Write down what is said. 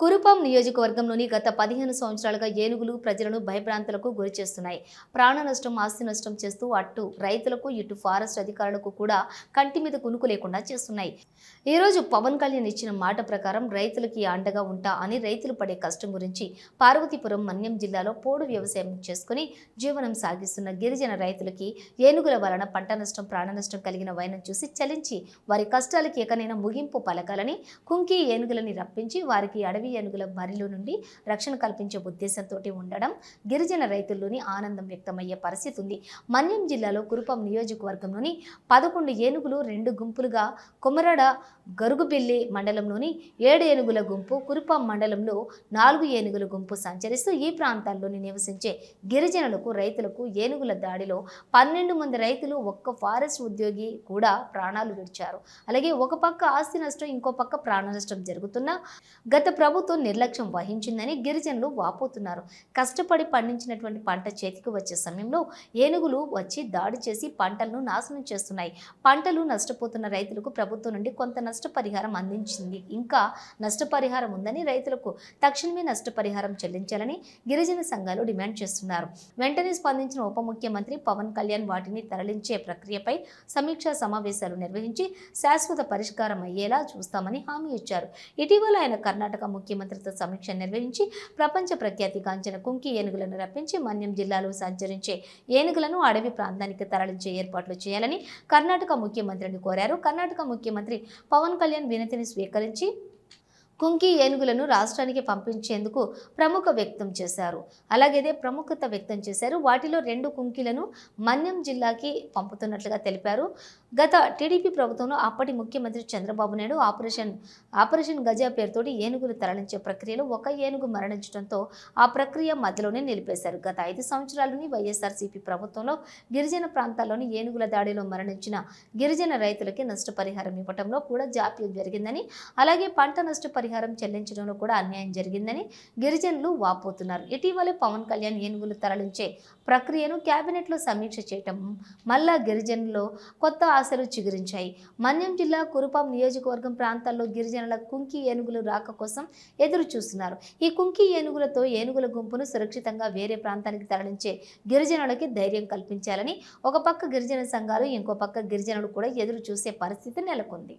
కురుపాం నియోజకవర్గంలోని గత పదిహేను సంవత్సరాలుగా ఏనుగులు ప్రజలను భయభ్రాంతులకు గురి చేస్తున్నాయి ప్రాణ నష్టం ఆస్తి నష్టం చేస్తూ అటు రైతులకు ఇటు ఫారెస్ట్ అధికారులకు కూడా కంటి మీద కునుకు లేకుండా చేస్తున్నాయి. ఈ రోజు పవన్ కళ్యాణ్ ఇచ్చిన మాట ప్రకారం రైతులకి అండగా ఉంటా అని రైతులు పడే కష్టం గురించి పార్వతీపురం మన్యం జిల్లాలో పోడు వ్యవసాయం చేసుకుని జీవనం సాగిస్తున్న గిరిజన రైతులకి ఏనుగుల వలన పంట నష్టం ప్రాణ నష్టం కలిగిన వైనం చూసి చలించి వారి కష్టాలకి ఎకనైనా ముగింపు పలకాలని కుంకి ఏనుగులని రప్పించి వారికి అడవి ఏనుగుల బరిలో నుండి రక్షణ కల్పించే ఉద్దేశంతో ఉండడం గిరిజన రైతుల్లోని ఆనందం వ్యక్తమయ్యే పరిస్థితి ఉంది. మన్యం జిల్లాలో కురుపం నియోజకవర్గంలోని పదకొండు ఏనుగులు రెండు గుంపులుగా కొమరడ గరుగుబిల్లి మండలంలోని ఏడు ఏనుగుల గుంపు కురుపం మండలంలో నాలుగు ఏనుగుల గుంపు సంచరిస్తూ ఈ ప్రాంతాల్లోని నివసించే గిరిజనులకు రైతులకు ఏనుగుల దాడిలో పన్నెండు మంది రైతులు ఒక్క ఫారెస్ట్ ఉద్యోగి కూడా ప్రాణాలు విడిచారు. అలాగే ఒక పక్క ఆస్తి నష్టం ఇంకో పక్క ప్రాణ నష్టం జరుగుతున్నా గత ప్రభుత్వం ప్రభుత్వం నిర్లక్ష్యం వహించిందని గిరిజనులు వాపోతున్నారు. కష్టపడి పండించినటువంటి పంట చేతికి వచ్చే సమయంలో ఏనుగులు వచ్చి దాడి చేసి పంటలను నాశనం చేస్తున్నాయి. పంటలు నష్టపోతున్న రైతులకు ప్రభుత్వం నుండి కొంత నష్టపరిహారం అందించింది. ఇంకా నష్టపరిహారం ఉందని రైతులకు తక్షణమే నష్టపరిహారం చెల్లించాలని గిరిజన సంఘాలు డిమాండ్ చేస్తున్నారు. వెంటనే స్పందించిన ఉప ముఖ్యమంత్రి పవన్ కళ్యాణ్ వాటిని తరలించే ప్రక్రియపై సమీక్షా సమావేశాలు నిర్వహించి శాశ్వత పరిష్కారం అయ్యేలా చూస్తామని హామీ ఇచ్చారు. ఇటీవల ఆయన కర్ణాటక ముఖ్యమంత్రితో సమీక్ష నిర్వహించి ప్రపంచ ప్రఖ్యాతి గాంచిన కుంకి ఏనుగులను రప్పించి మన్యం జిల్లాలో సంచరించే ఏనుగులను అడవి ప్రాంతానికి తరలించే ఏర్పాట్లు చేయాలని కర్ణాటక ముఖ్యమంత్రిని కోరారు. కర్ణాటక ముఖ్యమంత్రి పవన్ కళ్యాణ్ వినతిని స్వీకరించి కుంకి ఏనుగులను రాష్ట్రానికి పంపించేందుకు ప్రముఖ వ్యక్తం చేశారు. అలాగే ప్రముఖత వ్యక్తం చేశారు. వాటిలో రెండు కుంకీలను మన్యం జిల్లాకి పంపుతున్నట్లుగా తెలిపారు. గత టీడీపీ ప్రభుత్వంలో అప్పటి ముఖ్యమంత్రి చంద్రబాబు నాయుడు ఆపరేషన్ ఆపరేషన్ గజా పేరుతోటి ఏనుగులు తరలించే ప్రక్రియలో ఒక ఏనుగు మరణించడంతో ఆ ప్రక్రియ మధ్యలోనే నిలిపేశారు. గత ఐదు సంవత్సరాలని వైఎస్ఆర్సీపీ ప్రభుత్వంలో గిరిజన ప్రాంతాల్లోని ఏనుగుల దాడిలో మరణించిన గిరిజన రైతులకి నష్టపరిహారం ఇవ్వడంలో కూడా జాప్యం జరిగిందని అలాగే పంట నష్టపరిహారం చెల్లించడంలో కూడా అన్యాయం జరిగిందని గిరిజనులు వాపోతున్నారు. ఇటీవలే పవన్ కళ్యాణ్ ఏనుగులు తరలించే ప్రక్రియను కేబినెట్లో సమీక్ష చేయటం మళ్ళా గిరిజనులు కొత్త ఆశలు చిగురించాయి. మన్యం జిల్లా కురుపాం నియోజకవర్గం ప్రాంతాల్లో గిరిజనుల కుంకి ఏనుగులు రాక కోసం ఎదురు చూస్తున్నారు. ఈ కుంకి ఏనుగులతో ఏనుగుల గుంపును సురక్షితంగా వేరే ప్రాంతానికి తరలించే గిరిజనులకి ధైర్యం కల్పించాలని ఒక పక్క గిరిజన సంఘాలు ఇంకో పక్క గిరిజనులు కూడా ఎదురు చూసే పరిస్థితి నెలకొంది.